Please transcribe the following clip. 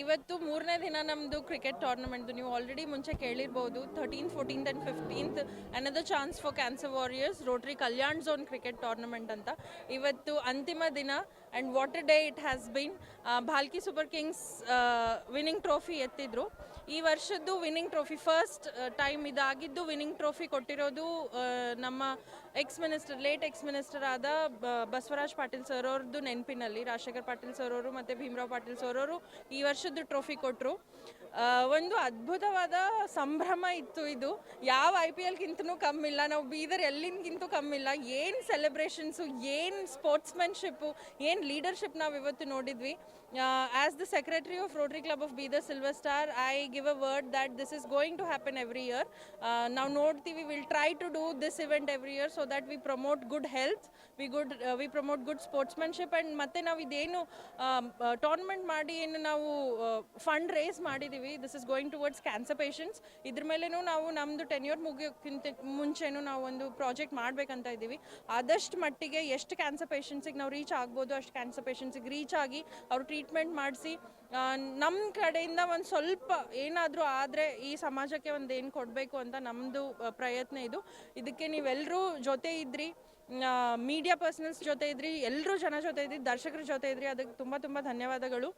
ಇವತ್ತು ಮೂರನೇ ದಿನ ನಮ್ಮದು ಕ್ರಿಕೆಟ್ ಟೋರ್ನಮೆಂಟ್ದು ನೀವು ಆಲ್ರೆಡಿ ಮುಂಚೆ ಕೇಳಿರ್ಬೋದು thirteen fourteenth and fifteenth another chance for cancer warriors Rotary Kalyan zone cricket tournament ಅಂತ. ಇವತ್ತು ಅಂತಿಮ ದಿನ and water day it has been Bhalki super kings winning trophy ಎತ್ತಿದ್ರು. ಈ ವರ್ಷದ್ದು ವಿನ್ನಿಂಗ್ ಟ್ರೋಫಿ ಫಸ್ಟ್ ಟೈಮ್ ಇದಾಗಿದ್ದು ವಿನ್ನಿಂಗ್ ಟ್ರೋಫಿ ಕೊಟ್ಟಿರೋದು ನಮ್ಮ ex minister late ex minister ಆದ ಬಸವರಾಜ್ ಪಾಟೀಲ್ ಸರ್ ಅವ್ರದ್ದು ನೆನಪಿನಲ್ಲಿ, ರಾಜಶೇಖರ್ ಪಾಟೀಲ್ ಸರ್ ಅವರು ಮತ್ತು ಭೀಮರಾವ್ ಪಾಟೀಲ್ ಸರ್ ಅವರು ಈ ವರ್ಷದ್ದು ಟ್ರೋಫಿ ಕೊಟ್ಟರು ಒಂದು ಅದ್ಭುತವಾದ ಸಂಭ್ರಮ ಇತ್ತು ಇದು. ಯಾವ ಐ ಪಿ ಎಲ್ಗಿಂತನೂ ಕಮ್ಮಿಲ್ಲ. ನಾವು ಬೀದರ್ ಎಲ್ಲಿನ್ಗಿಂತೂ ಕಮ್ಮಿಲ್ಲ. ಏನು ಸೆಲೆಬ್ರೇಷನ್ಸು ಏನು ಸ್ಪೋರ್ಟ್ಸ್ಮನ್ಶಿಪ್ಪು ಏನು ಲೀಡರ್ಶಿಪ್ ನಾವು ಇವತ್ತು ನೋಡಿದ್ವಿ. As the secretary of Rotary club of Bidar silver star I give a word that this is going to happen every year ನಾವು ನೋಡ್ತೀವಿ will try to do this event every year so that we promote good health we good we promote good sportsmanship and ಮತ್ತೆ ನಾವು ಇದೇನು tournament ಮಾಡಿ ಏನು ನಾವು fund raise ಮಾಡಿದ್ದೀವಿ. This is going towards cancer patients ಇದ್ರ ಮೇಲೇನೂ ನಾವು ನಮ್ಮದು ಟೆನ್ಯೂರ್ ಮುಗಿಯೋಕ್ಕಿಂತ ಮುಂಚೆನೂ ನಾವು ಒಂದು ಪ್ರಾಜೆಕ್ಟ್ ಮಾಡಬೇಕಂತ ಇದ್ದೀವಿ. ಆದಷ್ಟು ಮಟ್ಟಿಗೆ ಎಷ್ಟು ಕ್ಯಾನ್ಸರ್ ಪೇಷಂಟ್ಸಿಗೆ ನಾವು ರೀಚ್ ಆಗ್ಬೋದು, ಅಷ್ಟು ಕ್ಯಾನ್ಸರ್ ಪೇಷಂಟ್ಸಿಗೆ ರೀಚ್ ಆಗಿ ಅವ್ರು ಟ್ರೀಟ್ಮೆಂಟ್ ಮಾಡಿಸಿ ನಮ್ಮ ಕಡೆಯಿಂದ ಒಂದು ಸ್ವಲ್ಪ ಏನಾದರೂ ಆದರೆ ಈ ಸಮಾಜಕ್ಕೆ ಒಂದು ಏನು ಕೊಡಬೇಕು ಅಂತ ನಮ್ಮದು ಪ್ರಯತ್ನ ಇದು. ಇದಕ್ಕೆ ನೀವೆಲ್ಲರೂ ಜೊತೆ ಇದ್ರಿ. ಮೀಡಿಯಾ ಪರ್ಸನಲ್ಸ್ ಜೊತೆ ಇದ್ರಿ. ಎಲ್ಲರೂ ಜನ ಜೊತೆ ಇದ್ರಿ. ದರ್ಶಕರ ಜೊತೆ ಇದ್ರಿ. ಅದಕ್ಕೆ ತುಂಬ ತುಂಬ ಧನ್ಯವಾದಗಳು.